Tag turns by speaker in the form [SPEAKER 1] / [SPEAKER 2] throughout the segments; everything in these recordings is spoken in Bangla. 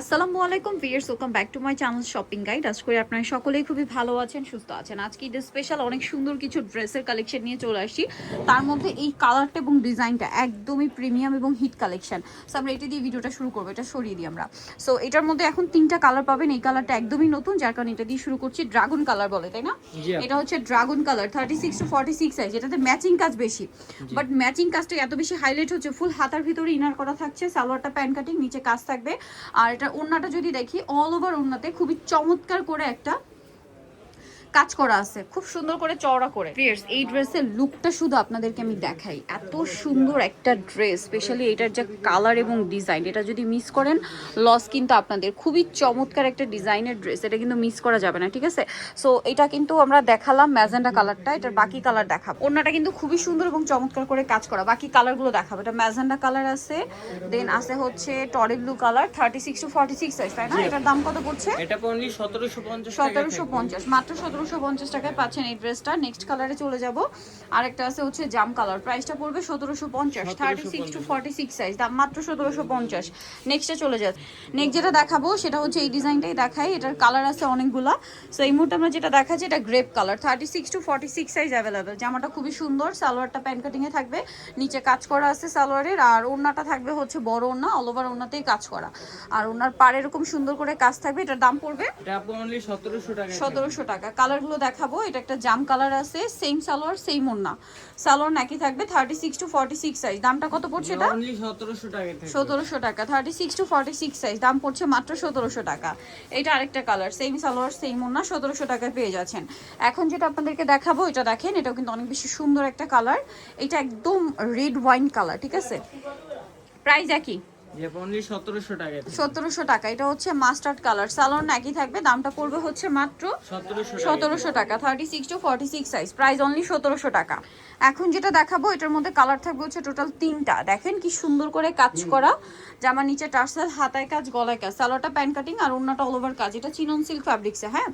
[SPEAKER 1] আসসালামু আলাইকুম viewers welcome back to my channel shopping guide আজ করে আপনারা সকলেই খুবই ভালো আছেন সুস্থ আছেন। আজকে ঈদের স্পেশাল অনেক সুন্দর কিছু ড্রেসের কালেকশন নিয়ে চলে আসছি। তার মধ্যে এই কালারটা এবং ডিজাইনটা একদমই প্রিমিয়াম এবং হিট কালেকশন সো আমরা এটা দিয়ে ভিডিওটা শুরু করব এটা সরিয়ে দিই আমরা। সো এটার মধ্যে এখন তিনটা কালার পাবেন। এই কালারটা একদমই নতুন যার কারণে এটা দিয়ে শুরু করছি ড্রাগন কালার বলে তাই না? এটা হচ্ছে dragon colour thirty six to forty six size এটাতে ম্যাচিং কাজ বেশি। বাট ম্যাচিং কাজটা এত বেশি হাইলাইট হচ্ছে ফুল হাতার ভিতরে ইনার করা থাকছে সালোয়ারটা প্যান্ট কাটিং নিচে কাজ থাকবে। আর এটা ওড়নাটা যদি দেখি অল ওভার ওড়নাতে খুবই চমৎকার করে একটা কাজ করা আছে খুব সুন্দর করে চওড়া করে। এই ড্রেসের লুকটা শুধু আপনাদেরকে আমি দেখাই। এত সুন্দর একটা ড্রেস স্পেশালি এটার যে কালার এবং ডিজাইন এটা যদি মিস করেন লস কিন্তু আপনাদের। খুবই চমৎকার একটা ডিজাইনের ড্রেস এটা কিন্তু মিস করা যাবে না ঠিক আছে? সো এটা কিন্তু আমরা দেখালাম ম্যাজেন্ডা কালারটা এটার বাকি কালার দেখাবো। ওড়নাটা কিন্তু খুবই সুন্দর এবং চমৎকার করে কাজ করা। বাকি কালারগুলো দেখাবো। এটা ম্যাজেন্ডা কালার আছে দেন আছে হচ্ছে টরি blue colour thirty six to forty six size তাই না? এটার দাম কত পড়ছে?
[SPEAKER 2] এটা সতেরোশো পঞ্চাশ
[SPEAKER 1] সতেরোশো পঞ্চাশ মাত্র সতেরোশো পঞ্চাশ টাকায় পাচ্ছেন এই ড্রেসটা। নেক্সট কালারে চলে যাব। আরেকটা আছে হচ্ছে জাম কালার প্রাইসটা পড়বে সতেরোশো পঞ্চাশ thirty six to forty six size দাম মাত্র সতেরোশো পঞ্চাশ। নেক্সটে চলে যাচ্ছে নেক্সট যেটা দেখাবো সেটা হচ্ছে এই ডিজাইনটাই দেখাই। এটার কালার আছে অনেকগুলা। সো এই মুহূর্তে আমরা যেটা দেখাচ্ছি এটা grape colour thirty six to forty six size available জামাটা খুবই সুন্দর সালোয়ারটা প্যান্ট কাটিংয়ে থাকবে। নিচে কাজ করা আছে সালোয়ারের। আর ওড়নাটা থাকবে হচ্ছে বড় ওড়না অল ওভার ওড়নাতেই কাজ করা। আর ওনার পাড়ে এরকম সুন্দর করে কাজ থাকবে। এটার দাম পড়বে
[SPEAKER 2] সতেরোশো টাকা
[SPEAKER 1] সতেরোশো টাকা। কালারগুলো দেখাবো। এটা একটা জাম কালার আছে সেম সালোয়ার সেম ওন্না সালোয়ার নাকি থাকবে thirty six to forty six size দামটা কত পড়ছে এটা?
[SPEAKER 2] সতেরোশো টাকা
[SPEAKER 1] সতেরোশো টাকা। Thirty six to forty six size দাম পড়ছে মাত্র সতেরোশো টাকা। এটা আরেকটা কালার সেম সালোয়ার সেম ওন্না সতেরোশো টাকায় পেয়ে যাচ্ছেন। এখন যেটা আপনাদেরকে দেখাবো এটা দেখেন এটাও কিন্তু অনেক বেশি সুন্দর একটা কালার। এটা একদম রেড ওয়াইন কালার ঠিক আছে? প্রাইস একই।
[SPEAKER 2] সতেরোশো টাকা
[SPEAKER 1] এটা হচ্ছে মাস্টার্ড কালার সালোয়ার একই থাকবে দামটা পড়বে হচ্ছে মাত্র
[SPEAKER 2] সতেরোশো
[SPEAKER 1] টাকা thirty six to forty six size price only সতেরোশো টাকা। এখন যেটা দেখাবো এটার মধ্যে কালার থাকবে হচ্ছে টোটাল তিনটা। দেখেন কি সুন্দর করে কাজ করা। জামার নিচে টার্সেল হাতায় কাজ গলায় কাজ। সালোয়ারটা প্যান্ট কাটিং আর অন্যটা অল ওভার কাজ। এটা চিনন সিল্ক ফ্যাব্রিক্সে হ্যাঁ?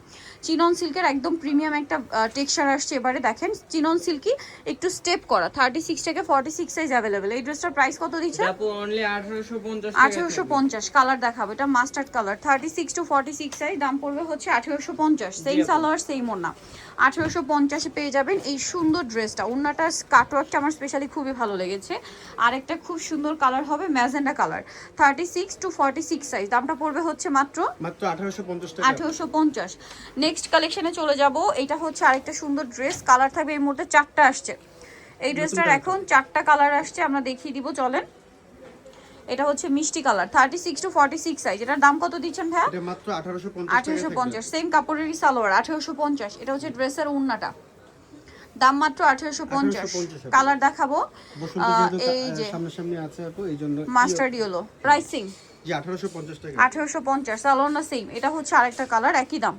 [SPEAKER 1] চিনন সিল্কের একদম প্রিমিয়াম একটা টেক্সচার আসছে এবারে। দেখেন চিনন সিল্কি একটু স্টেপ করা। থার্টি সিক্স থেকে ফর্টি সিক্স সাইজ অ্যাভেলেবেল এই ড্রেসটার প্রাইস কত দিচ্ছে?
[SPEAKER 2] আঠারোশো পঞ্চাশ
[SPEAKER 1] কালার দেখাবো। এটা mustard colour thirty six to forty six size দাম পড়বে হচ্ছে আঠেরোশো পঞ্চাশ। সেম। সালোয়ার সেম ওড়না। আঠেরোশো পঞ্চাশে পেয়ে যাবেন এই সুন্দর ড্রেসটা ওড়নাটার কাটওয়ার্কটা আমার স্পেশালি খুবই ভালো লেগেছে। আরেকটা খুব সুন্দর কালার হবে magenta colour. Thirty six to forty six size দামটা পড়বে হচ্ছে মাত্র
[SPEAKER 3] মাত্র আঠারোশো পঞ্চাশ
[SPEAKER 1] আঠেরোশো পঞ্চাশ। নেক্সট কালেকশনে চলে যাব। এটা হচ্ছে আরেকটা সুন্দর ড্রেস কালার থাকবে এই মুহূর্তে চারটা আসছে। এই ড্রেসটার এখন চারটা কালার আসছে আমরা দেখিয়ে দিব চলেন। এটা হচ্ছে মিষ্টি colour thirty six to forty six size এটার দাম কত দিচ্ছেন ভাইয়া?
[SPEAKER 3] আঠেরোশো পঞ্চাশ
[SPEAKER 1] সেম কাপড়েরই সালোয়ার আঠারোশো পঞ্চাশ। এটা হচ্ছে ড্রেসের উন্নাটা। দাম মাত্র আঠারোশো পঞ্চাশ।
[SPEAKER 3] 1850
[SPEAKER 1] কালার দেখাবো। আহ, এই যে মাস্টার ইয়েলো প্রাইসিং
[SPEAKER 3] আঠেরোশো পঞ্চাশ
[SPEAKER 1] সালোনা সেম এটা হচ্ছে আরেকটা কালার একই দাম।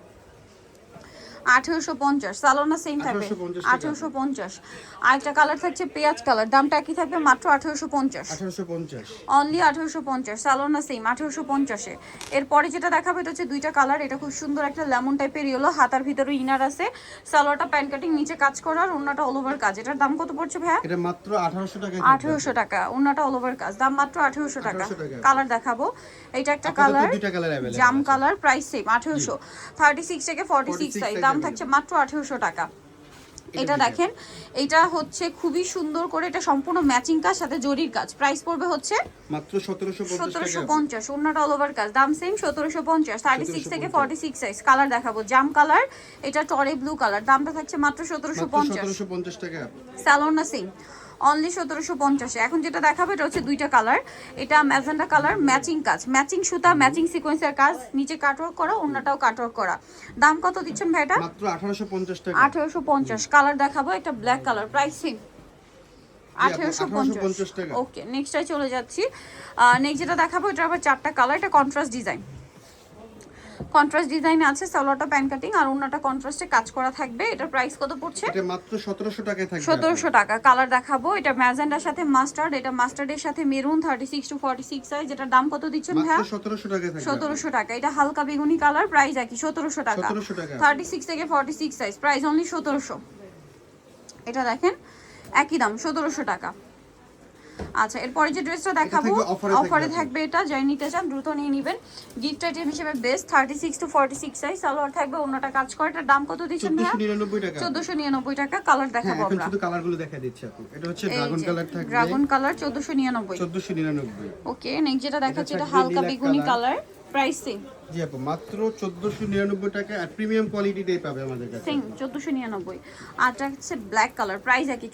[SPEAKER 1] আঠেরোশো পঞ্চাশ সালোনা সেম থাকবে।
[SPEAKER 3] 1850 টাকা।
[SPEAKER 1] আঠেরোশো পঞ্চাশ। আরেকটা কালার থাকছে পেঁয়াজ কালার দামটা একই থাকবে মাত্র আঠেরোশো পঞ্চাশ? অনলি আঠেরোশো পঞ্চাশ সালোনা সেম আঠেরোশো পঞ্চাশে। এরপরে যেটা দেখাবে এটা হচ্ছে দুইটা কালার এটা খুব সুন্দর একটা লেমন টাইপের ইয়েলো হাতার ভিতরে ইনার আছে। সালোয়ারটা প্যান্ট কাটিং নিচে কাজ করার অন্যটা অল ওভার কাজ। এটার দাম কত পড়ছে ভাইয়া?
[SPEAKER 3] এটা মাত্র আঠারোশো টাকা
[SPEAKER 1] আঠেরোশো টাকা অন্যটা অল ওভার কাজ। দাম মাত্র আঠেরোশো টাকা।
[SPEAKER 3] 1800 টাকা।
[SPEAKER 1] কালার দেখাবো। এটা একটা কালার জাম কালার প্রাইস সেম আঠেরোশো। থার্টি সিক্স থেকে ফর্টি সিক্স
[SPEAKER 3] 46
[SPEAKER 1] সাইজ দাম থাকছে মাত্র আঠেরোশো টাকা। এটা দেখেন এটা হচ্ছে খুবই সুন্দর করে এটা সম্পূর্ণ ম্যাচিং কাজ সাথে জরির কাজ। প্রাইস পড়বে হচ্ছে
[SPEAKER 3] মাত্র সতেরোশো পঞ্চাশ
[SPEAKER 1] অন্যটা অল ওভার কাজ। দাম সেম সতেরোশো পঞ্চাশ থার্টি সিক্স থেকে
[SPEAKER 3] 1750
[SPEAKER 1] ফর্টি সিক্স সাইজ কালার দেখাবো জাম কালার এটা টরে ব্লু কালার দামটা থাকছে মাত্র সতেরোশো
[SPEAKER 3] মাত্র
[SPEAKER 1] পঞ্চাশ।
[SPEAKER 3] সতেরোশো পঞ্চাশ টাকা।
[SPEAKER 1] স্যালোন সেম অনলি সতেরোশো পঞ্চাশে। এখন যেটা দেখাবো এটা হচ্ছে দুইটা কালার এটা ম্যাজেন্ডা কালার ম্যাচিং কাজ। ম্যাচিং সুতা ম্যাচিং সিকোয়েন্সের কাজ। নিচে কাটওয়ার্ক করা অন্যটাও কাটওয়ার্ক করা। দাম কত দিচ্ছেন ভাইটা?
[SPEAKER 3] মাত্র আঠারোশো পঞ্চাশ টাকা।
[SPEAKER 1] আঠেরোশো পঞ্চাশ। কালার দেখাবো একটা ব্ল্যাক কালার প্রাইস আঠেরোশো
[SPEAKER 3] 1850
[SPEAKER 1] পঞ্চাশ।
[SPEAKER 3] টাকা।
[SPEAKER 1] ওকে নেক্সটটায় চলে যাচ্ছি। নেক্সট যেটা দেখাবো এটা আবার চারটা কালার এটা কন্ট্রাস্ট ডিজাইন কন্ট্রাস্ট ডিজাইন আছে সালোয়ারটা প্যান্ট কাটিং আর অন্যটা কন্ট্রাস্টে কাজ করা থাকবে। এটার প্রাইস কত পড়ছে?
[SPEAKER 3] এটা মাত্র সতেরোশো টাকায় থাকবে
[SPEAKER 1] সতেরোশো টাকা। কালার দেখাবো। এটা ম্যাজেন্ডার সাথে মাস্টার্ড এটা মাস্টার্ডের সাথে maroon thirty six to forty six size এটার দাম কত দিচ্ছেন
[SPEAKER 3] মাত্র
[SPEAKER 1] ভাইয়া
[SPEAKER 3] সতেরোশো টাকায় থাকবে।
[SPEAKER 1] সতেরোশো টাকা। এটা হালকা বেগুনি কালার প্রাইস একই সতেরোশো টাকা।
[SPEAKER 3] 1700 টাকা।
[SPEAKER 1] থার্টি সিক্স থেকে forty six size price only সতেরোশো। এটা দেখেন একই দাম সতেরোশো টাকা। আচ্ছা এরপরে যে ড্রেসটা দেখাবো অফারে থাকবে এটা। যাই নিতে চান দ্রুত নিয়ে নেবেন। গিফট আইটেম হিসেবে best thirty six to forty six size salwar থাকবে অন্যটা কাজ করে। এটার দাম কত দিচ্ছেন ভাইয়া?
[SPEAKER 3] চোদ্দশো নিরানব্বই টাকা।
[SPEAKER 1] কালার
[SPEAKER 3] হ্যাঁ
[SPEAKER 1] দেখাবো আমরা।
[SPEAKER 3] শুধু কালারগুলো দেখা দিচ্ছি আপু। এটা হচ্ছে ড্রাগন কালার থাকবে।
[SPEAKER 1] ড্রাগন কালার চোদ্দশো নিরানব্বই।
[SPEAKER 3] চোদ্দশো নিরানব্বই।
[SPEAKER 1] ওকে নেক্সট যেটা দেখাচ্ছে এটা হালকা বেগুনি কালার প্রাইস সেম
[SPEAKER 3] জি আপু মাত্র চোদ্দশো নিরানব্বই টাকা আর প্রিমিয়াম কোয়ালিটিটাই পাবে আমাদের কাছে।
[SPEAKER 1] সেম চোদ্দশো নিরানব্বই। আরটা হচ্ছে ব্ল্যাক কালার প্রাইস একই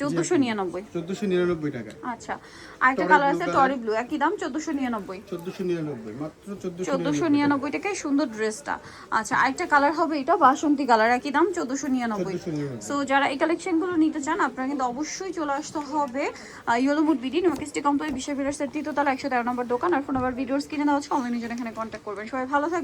[SPEAKER 3] টাকা।
[SPEAKER 1] আচ্ছা আরেকটা
[SPEAKER 3] Torey
[SPEAKER 1] কালার আছে টরি ব্লু একই দাম চোদ্দশো নিরানব্বই।
[SPEAKER 3] চোদ্দশো নিরানব্বই মাত্র চোদ্দশো
[SPEAKER 1] চোদ্দশো নিরানব্বই টাকায় সুন্দর ড্রেসটা আচ্ছা আরেকটা কালার হবে এটা বাসন্তী কালার একই দাম চোদ্দশো নিরানব্বই।
[SPEAKER 3] 1499
[SPEAKER 1] সো যারা এই কালেকশনগুলো নিতে চান আপনারা কিন্তু অবশ্যই চলে আসতে হবে ইয়েলোমুড বিডি নিমাকিস্টি কোম্পানি বিশাল বিলাসের তৃতীয়তলা একশো তেরো নম্বর দোকান। আর ফোন নাম্বার ভিডিওস কিনে দেওয়া হচ্ছে অনলাইনে জন্য এখানে কন্ট্যাক্ট করবেন। সবাই ভালো